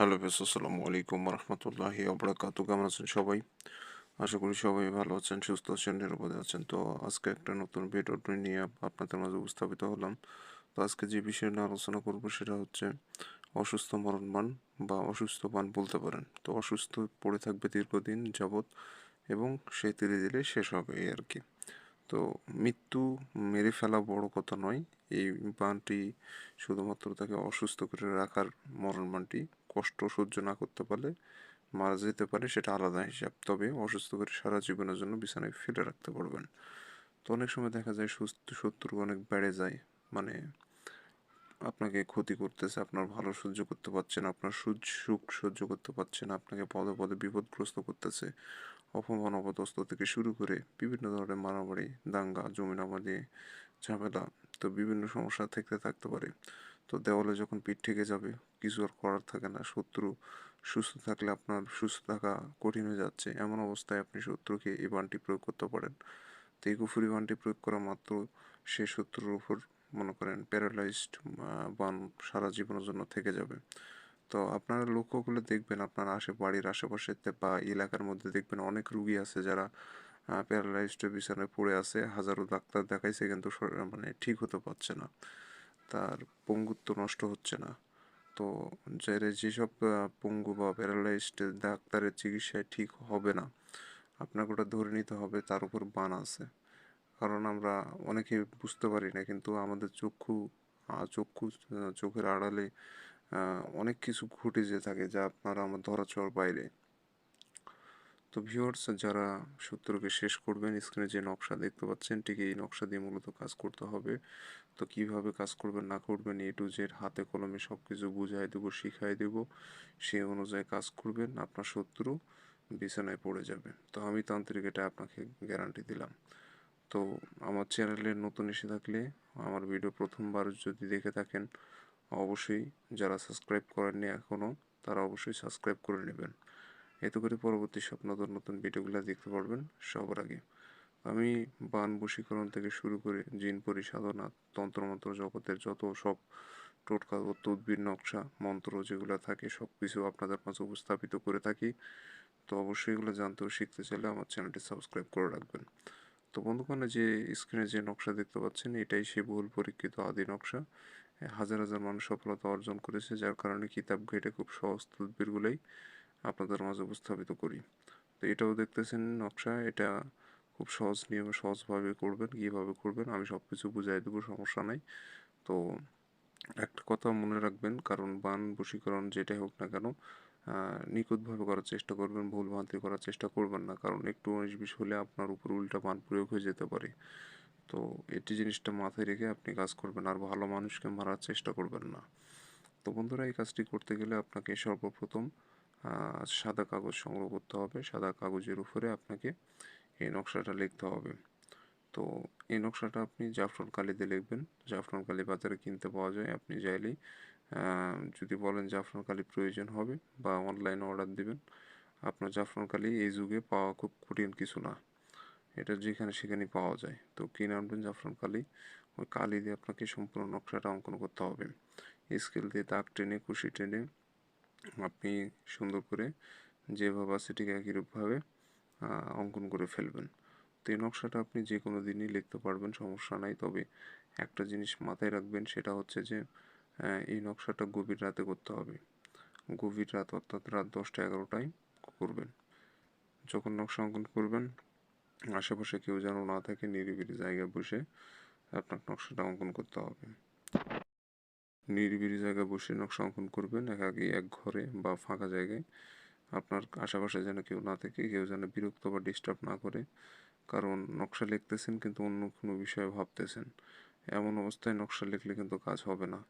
Hello base আসসালামু আলাইকুম রহমতুল্লাহি আবরাকাতু কেমন আছেন সবাই? আশা করি সবাই ভালো আছেন, সুস্থ আছেন, নিরাপদে আছেন। তো আজকে একটা নতুন ভিডিও নিয়ে আপনাদের মাঝে উপস্থাপিত হলাম। তো আজকে যে বিষয় নিয়ে আলোচনা করব সেটা হচ্ছে অসুস্থ মরণবান বা অসুস্থ পান বলতে পারেন। তো অসুস্থ পড়ে থাকবে দীর্ঘদিন যাবৎ এবং সে ধীরে ধীরে শেষ হবে এই আর কি। তো মৃত্যু মেরে ফেলা বড় কথা নয়। এই বানটি শুধুমাত্র তাকে অসুস্থ করে রাখার মরণ বানটি কষ্ট সহ্য না করতে পারলে মারা যেতে পারে, সেটা আলাদা হিসাব। তবে অসুস্থ করে সারা জীবনের জন্য বিছানায় ফেলে রাখতে পারবেন। তো অনেক সময় দেখা যায় সুস্থ শত্রু অনেক বেড়ে যায়। মানে আপনাকে ক্ষতি করতেছে, আপনার ভালো সহ্য করতে পারছেন আপনার সুখ সহ্য করতে পারছেন আপনাকে পদে পদে বিপদগ্রস্ত করতেছে। অপমান, অপদস্থ থেকে শুরু করে বিভিন্ন ধরনের মারামারি, দাঙ্গা জমিনামাদি ঝামেলা, তো বিভিন্ন সমস্যা থেকে থাকতে পারে। তো দেওয়ালে যখন পিঠ থেকে যাবে, কিছু আর করার থাকে না। শত্রু সুস্থ থাকলে আপনার সুস্থ থাকা কঠিন হয়ে যাচ্ছে। এমন অবস্থায় আপনি শত্রুকে এই বানটি প্রয়োগ করতে পারেন। তো এই কুফুরি বানটি প্রয়োগ করা মাত্র সে শত্রুর উপর, মনে করেন প্যারালাইজড বান সারা জীবনের জন্য থেকে যাবে। তো আপনারা লক্ষ্য দেখবেন, আপনার আশে, বাড়ির আশেপাশে বা এলাকার মধ্যে দেখবেন অনেক রুগী আছে যারা প্যারালাইজড বিছানায় পড়ে আছে। হাজারো ডাক্তার দেখাইছে কিন্তু মানে ঠিক হতে পারছে না। তার পঙ্গুত্ব নষ্ট হচ্ছে না। তো যারা যেসব পঙ্গু বা প্যারালাইজড ডাক্তারের চিকিৎসায় ঠিক হবে না, আপনাকে ওটা ধরে নিতে হবে, তার উপর বান আছে। কারণ আমরা অনেকে বুঝতে পারি না, কিন্তু আমাদের চক্ষু চক্ষু চোখের আড়ালে অনেক কিছু ঘটে যে থাকে যা আপনারা আমার ধরাছোঁয়ার বাইরে। তো ভিউয়ার্স যারা সূত্রকে শেষ করবেন স্ক্রিনে যে নকশা দেখতে পাচ্ছেন, ঠিক এই নকশা দিয়ে মূলত কাজ করতে হবে। তো কীভাবে কাজ করবেন, না করবেন এ টু জেড হাতে কলমে সব কিছু বুঝাই দেবো, শিখাই দেব সেই অনুযায়ী কাজ করবেন, আপনার শত্রু বিছানায় পড়ে যাবে। তো আমি তান্ত্রিক, এটা আপনাকে গ্যারান্টি দিলাম। তো আমার চ্যানেলে নতুন এসে থাকলে, আমার ভিডিও প্রথমবার যদি দেখে থাকেন, অবশ্যই যারা সাবস্ক্রাইব করেননি এখনও তারা অবশ্যই সাবস্ক্রাইব করে নেবেন। এতে করে পরবর্তী সব নতুন নতুন ভিডিওগুলো দেখতে পারবেন সবার আগে। আমি বান বশীকরণ থেকে শুরু করে জিন পরিসাধনা তন্ত্রমন্ত্র জগতের যত সব টোটকা ও তদ্বির নকশা, মন্ত্র যেগুলো থাকে সব কিছু আপনাদের মাঝে উপস্থাপিত করে থাকি। তো অবশ্যই এগুলো জানতে ও শিখতে চাইলে আমার চ্যানেলটি সাবস্ক্রাইব করে রাখবেন। তো বন্ধুগণ যে স্ক্রিনে যে নকশা দেখতে পাচ্ছেন, এটাই সে বহুল পরীক্ষিত আদি নকশা। হাজার হাজার মানুষ সফলতা অর্জন করেছে, যার কারণে কিতাব ঘেটে খুব সহজ তদবিরগুলোই আপনাদের মাঝে উপস্থাপিত করি। তো এটাও দেখতেছেন নকশা, এটা খুব সহজ নিয়মে, সহজভাবে করবেন, কীভাবে করবেন, আমি সব কিছু বুঝাই দেবো, সমস্যা নাই। তো একটা কথা মনে রাখবেন, কারণ বান, বশীকরণ যেটাই হোক না কেন নিখুঁতভাবে করার চেষ্টা করবেন ভুল ভ্রান্তি করার চেষ্টা করবেন না, কারণ একটু উনিশ বিশ হলে আপনার উপর উল্টা বান প্রয়োগ হয়ে যেতে পারে। তো এটি জিনিসটা মাথায় রেখে আপনি কাজ করবেন, আর ভালো মানুষকে মারার চেষ্টা করবেন না। তো বন্ধুরা, এই কাজটি করতে গেলে আপনাকে সর্বপ্রথম সাদা কাগজ সংগ্রহ করতে হবে। সাদা কাগজের উপরে আপনাকে এই নকশাটা লিখতে হবে। তো এই নকশাটা আপনি জাফরান কালিতে লিখবেন। জাফরান কালি বাজারে কিনতে পাওয়া যায়। আপনি চাইলেই যদি বলেন জাফরান কালি প্রয়োজন হবে বা অনলাইনে অর্ডার দিবেন, আপনার জাফরান কালি এই যুগে পাওয়া খুব কঠিন কিছু না। এটা যেখানে সেখানে পাওয়া যায়। তো কিনে আনবেন জাফরান কালি। ওই কালি দিয়ে আপনাকে সম্পূর্ণ নকশাটা অঙ্কন করতে হবে। স্কেল দিয়ে দাগ টেনে, কুশি টেনে আপনি সুন্দর করে যেভাবে আছে ঠিক একইরূপভাবে অঙ্কন করে ফেলবেন। তো এই নকশাটা আপনি যে কোনো দিনই লিখতে পারবেন, সমস্যা নাই। তবে একটা জিনিস মাথায় রাখবেন, সেটা হচ্ছে যে এই নকশাটা গভীর রাতে করতে হবে। গভীর রাত অর্থাৎ রাত দশটা এগারোটায় করবেন। যখন নকশা অঙ্কন করবেন, আশেপাশে কেউ যেন না থাকে, নিরিবিলি জায়গায় বসে আপনার নকশাটা অঙ্কন করতে হবে। নিরিবিলি জায়গায় বসে নকশা অঙ্কন করবেন, একাকি এক ঘরে বা ফাঁকা জায়গায়। আপনার আশেপাশে যেন কেউ না থাকে, কেউ যেন বিরক্ত বা ডিস্টার্ব না করে। কারণ নকশা লিখতেছেন কিন্তু অন্য কোনো বিষয়ে ভাবতেছেন। এমন অবস্থায় নকশা লিখলে কিন্তু কাজ হবে না।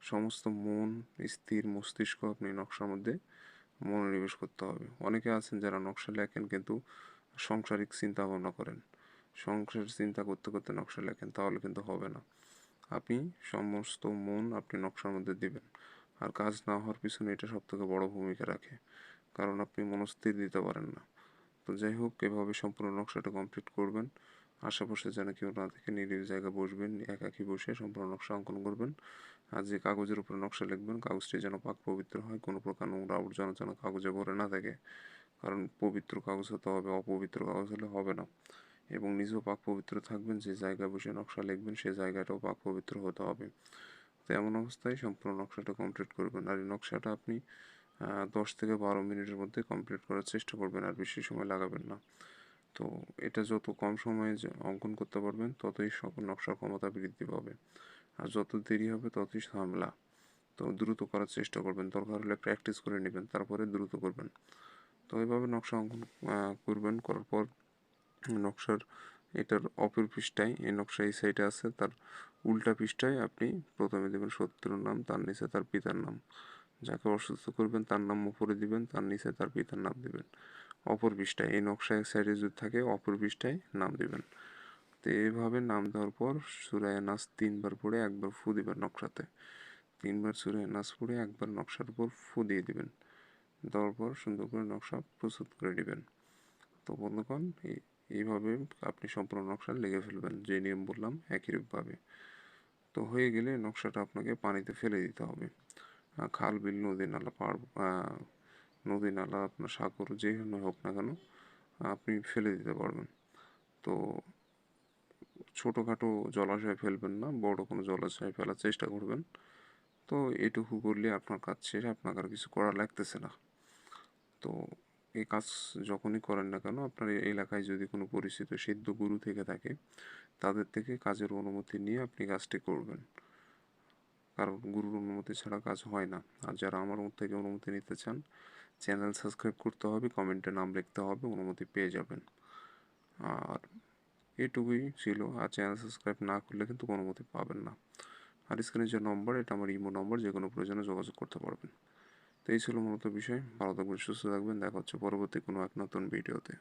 সমস্ত মন, স্থির মস্তিষ্ক আপনি নকশার মধ্যে মনোনিবেশ করতে হবে। অনেকে আছেন যারা নকশা লেখেন কিন্তু সংসারিক চিন্তা ভাবনা করেন। সংসার চিন্তা করতে করতে নকশা লেখেন, তাহলে কিন্তু হবে না। আপনি সমস্ত মন আপনি নকশার মধ্যে দিবেন। আর কাজ না হওয়ার পিছনে এটা সব থেকে বড় ভূমিকা রাখে। কারণ আপনি মনস্থির দিতে পারেন না। তো যাই হোক, এভাবে সম্পূর্ণ নকশাটা কমপ্লিট করবেন। আশেপাশে যেন কেউ না থেকে নিরিবিলি জায়গায় বসবেন, একাকি বসে সম্পূর্ণ নকশা অঙ্কন করবেন। আর যে কাগজের উপরে নকশা লিখবেন, কাগজটি যেন পাক পবিত্র হয়, কোনো প্রকার নোংরা আবর্জনা যেন কাগজে ভরে না থাকে। কারণ পবিত্র কাগজ হতে হবে, অপবিত্র কাগজ হলে হবে না। এবং নিজেও পাক পবিত্র থাকবেন, যে জায়গায় বসে নকশা লিখবেন, সে জায়গাটাও পাক পবিত্র হতে হবে। তো এমন অবস্থায় সম্পূর্ণ নকশাটা কমপ্লিট করবেন। আর এই নকশাটা আপনি দশ থেকে বারো মিনিটের মধ্যে কমপ্লিট করার চেষ্টা করবেন, আর বেশি সময় লাগাবেন না। তো এটা যত কম সময়ে অঙ্কন করতে পারবেন, ততই সকল নকশার ক্ষমতা বৃদ্ধি পাবে। আর যত দেরি হবে, ততই ঝামেলা। তো দ্রুত করার চেষ্টা করবেন। দরকার হলে প্র্যাকটিস করে নেবেন, তারপরে দ্রুত করবেন। তো এইভাবে নকশা অঙ্কন করবেন, করার পর নকশার এটার অপর পৃষ্ঠায়, এই নকশা এই সাইডে আছে, তার উল্টা পৃষ্ঠায় আপনি প্রথমে দেবেন শত্রুর নাম, তার নিচে তার পিতার নাম। যাকে অসুস্থ করবেন, তার নাম উপরে দিবেন, তার নিচে তার পিতার নাম দিবেন। অপর পৃষ্ঠায়, এই নকশা এক সাইডে যদি থাকে, অপর পৃষ্ঠায় নাম দিবেন। তো এইভাবে নাম দেওয়ার পর সুরায় নাচ তিনবার পড়ে একবার ফু দিবেন নকশাতে। তিনবার সুরায় নাচ পড়ে একবার নকশার উপর ফু দিয়ে দিবেন। দেওয়ার পর সুন্দর করে নকশা প্রস্তুত করে নেবেন। তো বন্ধুগণ, এই- এইভাবে আপনি সম্পূর্ণ নকশা লেগে ফেলবেন, যে নিয়ম বললাম একই রূপভাবে তো হয়ে গেলে নকশাটা আপনাকে পানিতে ফেলে দিতে হবে। খাল, বিল, নদী নালা পাহাড় নদী নালা, আপনার সাগর যেখানে হোক না কেন, আপনি ফেলে দিতে পারবেন। তো ছোটোখাটো জলাশয়ে ফেলবেন না, বড় কোনো জলাশয়ে ফেলার চেষ্টা করবেন। তো এটুকু করলে আপনার কাজ শেষ আপনাকে আর কিছু করা লাগতেছে না। তো এই কাজ যখনই করেন না কেন, আপনার এলাকায় যদি কোনো পরিচিত সিদ্ধ গুরু থেকে থাকে, তাদের থেকে কাজের অনুমতি নিয়ে আপনি কাজটি করবেন। কারণ গুরুর অনুমতি ছাড়া কাজ হয় না। আর যারা আমার থেকে অনুমতি নিতে চান, চ্যানেল সাবস্ক্রাইব করতে হবে, কমেন্টে নাম লিখতে হবে, অনুমতি পেয়ে যাবেন। আর এটুকুই ছিল। আর চ্যানেল সাবস্ক্রাইব না করলে কিন্তু অনুমতি পাবেন না। আর স্ক্রিনের যে নম্বর, এটা আমার ইমো নম্বর যে কোনো প্রয়োজনে যোগাযোগ করতে পারবেন। তো এই ছিল মূলত বিষয়। ভালো থাকবেন, সুস্থ থাকবেন। দেখা হচ্ছে পরবর্তী কোনো এক নতুন ভিডিওতে।